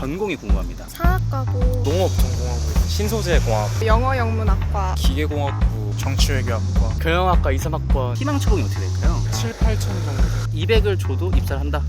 전공이 궁금합니다. 사학과고 농업 전공하고 있어요. 신소재공학, 영어 영문학과 기계공학부, 정치외교학과 경영학과 2, 3학번 희망 초봉이 어떻게 될까요? 7, 8천 정도. 200을 줘도 입사를 한다.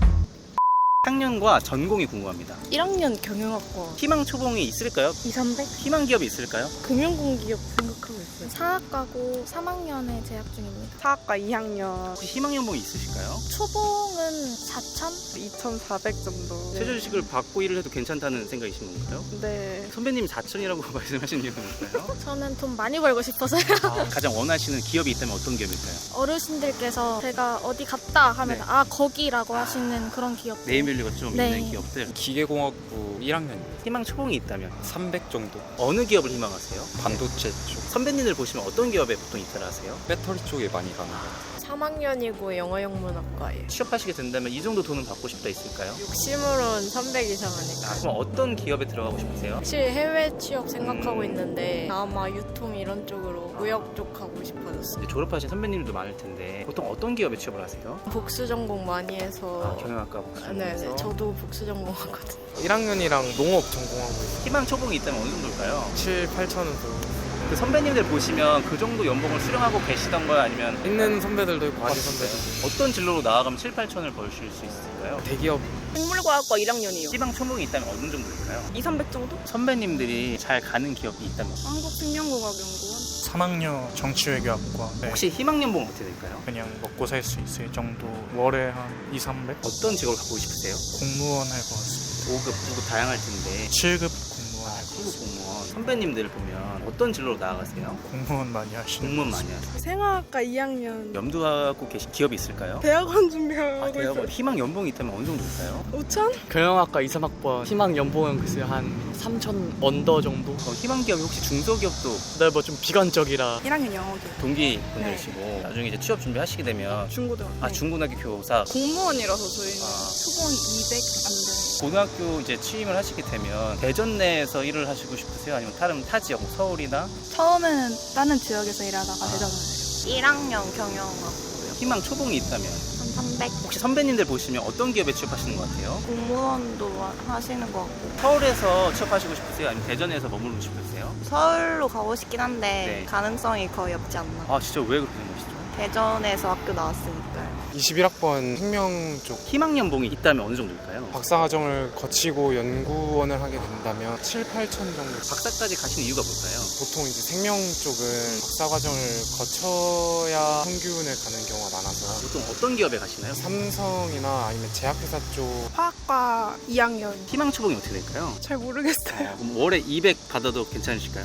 학년과 전공이 궁금합니다. 1학년 경영학과 희망 초봉이 있을까요? 2, 300 희망 기업이 있을까요? 금융공기업 생각하고 있어요. 사학과고 3학년에 재학 중입니다. 사학과 2학년 혹시 희망 연봉이 있으실까요? 초봉은 4천? 2,400 정도. 최저주식을 받고 일을 해도 괜찮다는 생각이신 건가요? 네. 선배님이 4천이라고 말씀하시는 이유는 뭘까요? 저는 돈 많이 벌고 싶어서요. 가장 원하시는 기업이 있다면 어떤 기업일까요? 어르신들께서 제가 어디 갔다 하면 네. 아 거기라고 하시는 그런 기업. 네 임밸류가 좀 네. 있는 기업들 기계공학부 1학년 희망 초봉이 있다면 300 정도. 어느 기업을 희망하세요? 반도체 쪽. 선배님들 보시면 어떤 기업에 보통 입사를 하세요? 배터리 쪽에 많이 가는 거. 3학년이고 영어 영문학과예요. 취업하시게 된다면 이 정도 돈은 받고 싶다 있을까요? 욕심으로는 300 이상 하니까. 아, 그럼 어떤 기업에 들어가고 싶으세요? 사실 해외 취업 생각하고 있는데 아마 유통 이런 쪽으로 무역 쪽 하고 싶어졌어요. 이제 졸업하신 선배님들도 많을 텐데 보통 어떤 기업에 취업을 하세요? 복수 전공 많이 아, 해서 경영학과 네, 복수해서 네. 저도 복수 전공 하거든요. 1학년이랑 농업 전공하고 있어요. 희망 초봉이 있다면 어느 정도일까요? 7, 8천은 들고 그 선배님들 보시면 그 정도 연봉을 수령하고 계시던가요? 아니면 있는 선배들도 있고 아닌 선배들도. 어떤 진로로 나아가면 7, 8천을 벌실 수 있을까요? 대기업 생물과학과 1학년이요. 희망 초봉이 있다면 어느 정도일까요? 2, 300 정도? 선배님들이 잘 가는 기업이 있다면 한국생명공학연구원. 3학년 정치외교학과 네, 혹시 희망 연봉 어떻게 될까요? 그냥 먹고 살 수 있을 정도 월에 한 2, 300 어떤 직업을 갖고 싶으세요? 공무원 할 것 같습니다 5급, 9급 다양할 텐데 7급 공무원 할것 한국 같습니다 공무원 선배님들 보면 어떤 진로로 나아가세요? 공무원 많이 하시는 공무원 것 많이 하세요 생화학과 2학년 염두하고 계신 기업이 있을까요? 대학원 준비하고 아, 대학원 희망 연봉이 있다면 어느 정도 일까요? 5천? 경영학과 2, 3학번 희망 연봉은 글쎄요 한 3천 언더 정도? 그럼 희망 기업이 혹시 중소기업도 네, 뭐좀 비관적이라 1학년 영어교. 동기 분들이시고 나중에 이제 취업 준비하시게 되면 중고등학교. 아 중고등학교 교사 공무원이라서 저희는 아. 초봉 200 안 돼요. 고등학교 이제 취임을 하시게 되면 대전 내에서 일을 하시고 싶으세요? 아니면 다른 타 지역 뭐 서울이나 처음에는 다른 지역에서 일하다가 아. 대전을 1학년 경영학고요. 희망 초봉이 있다면 한 300. 혹시 선배님들 보시면 어떤 기업에 취업하시는 것 같아요? 공무원도 하시는 것 같고. 서울에서 취업하시고 싶으세요? 아니면 대전에서 머무르고 싶으세요? 서울로 가고 싶긴 한데 네. 가능성이 거의 없지 않나. 아 진짜 왜 그렇게 된 것이죠? 대전에서 학교 나왔으니까요. 21학번 생명 쪽 희망 연봉이 있다면 어느 정도일까요? 박사과정을 거치고 연구원을 하게 된다면 7, 8천 정도. 박사까지 가신 이유가 뭘까요? 보통 이제 생명 쪽은 박사과정을 거쳐야 평균을 가는 경우가 많아서 보통 어떤 기업에 가시나요? 삼성이나 아니면 제약회사 쪽 화학과 2학년. 희망 초봉이 어떻게 될까요? 잘 모르겠어요. 어, 그럼 월에 200 받아도 괜찮으실까요?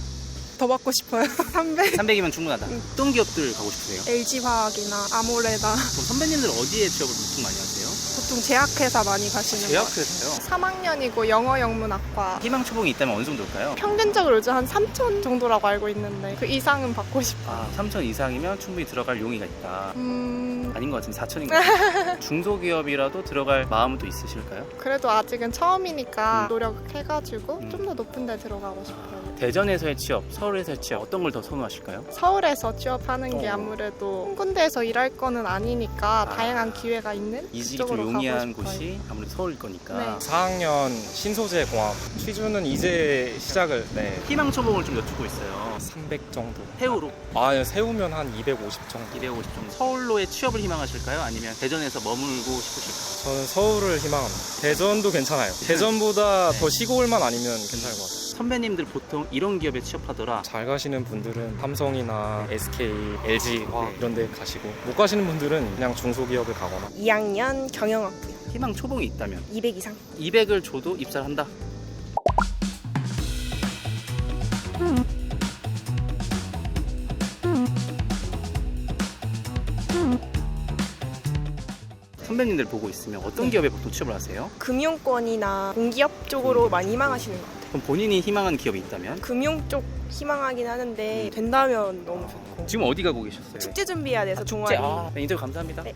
더 받고 싶어요. 300. 300이면 충분하다. 어떤 기업들 가고 싶으세요? LG화학이나 아모레나 그럼 선배님들 어디에 취업을 보통 많이 하세요? 보통 제약회사 많이 가시는 것 제약회사요. 3학년이고 영어 영문학과 희망 초봉이 있다면 어느 정도일까요? 평균적으로 요즘 한 3천 정도라고 알고 있는데 그 이상은 받고 싶어요. 아, 3천 이상이면 충분히 들어갈 용의가 있다. 음 아닌 것 같은데 4천인 것 같아요. 중소기업이라도 들어갈 마음은 또 있으실까요? 그래도 아직은 처음이니까 음. 노력해가지고 음. 좀 더 높은 데 들어가고 싶어요. 대전에서의 취업, 서울에서의 취업 어떤 걸 더 선호하실까요? 서울에서 취업하는 게 어. 아무래도 한 군데에서 일할 거는 아니니까 아. 다양한 기회가 있는 이좀 용이한 싶어요. 곳이 아무래도 서울일 거니까. 네. 4학년 신소재 공학 취준은 이제 시작을 네 희망 초봉을 좀 여쭙고 있어요. 300 정도 해우로 아 세우면 한 250 정도 250 정도. 서울로의 취업을 희망하실까요? 아니면 대전에서 머물고 싶으실까요? 저는 서울을 희망합니다 대전도 괜찮아요 대전보다 네. 더 시골만 아니면 괜찮을 것 같아요 선배님들 보통 이런 기업에 취업하더라. 잘 가시는 분들은 삼성이나 SK, LG 화학 네. 이런 데 가시고 못 가시는 분들은 그냥 중소기업을 가거나 2학년 경영학부요. 희망 초봉이 있다면 200 이상. 200을 줘도 입사를 한다. 선배님들 보고 있으면 어떤 기업에 보통 취업을 하세요? 금융권이나 공기업 쪽으로 많이 희망하시는 것 같아요. 그럼 본인이 희망하는 기업이 있다면? 금융 쪽 희망하긴 하는데 된다면 너무 좋고. 지금 어디 가고 계셨어요? 축제 준비해야 돼서 아, 동아리. 축제. 아, 네, 인터뷰 감사합니다. 네.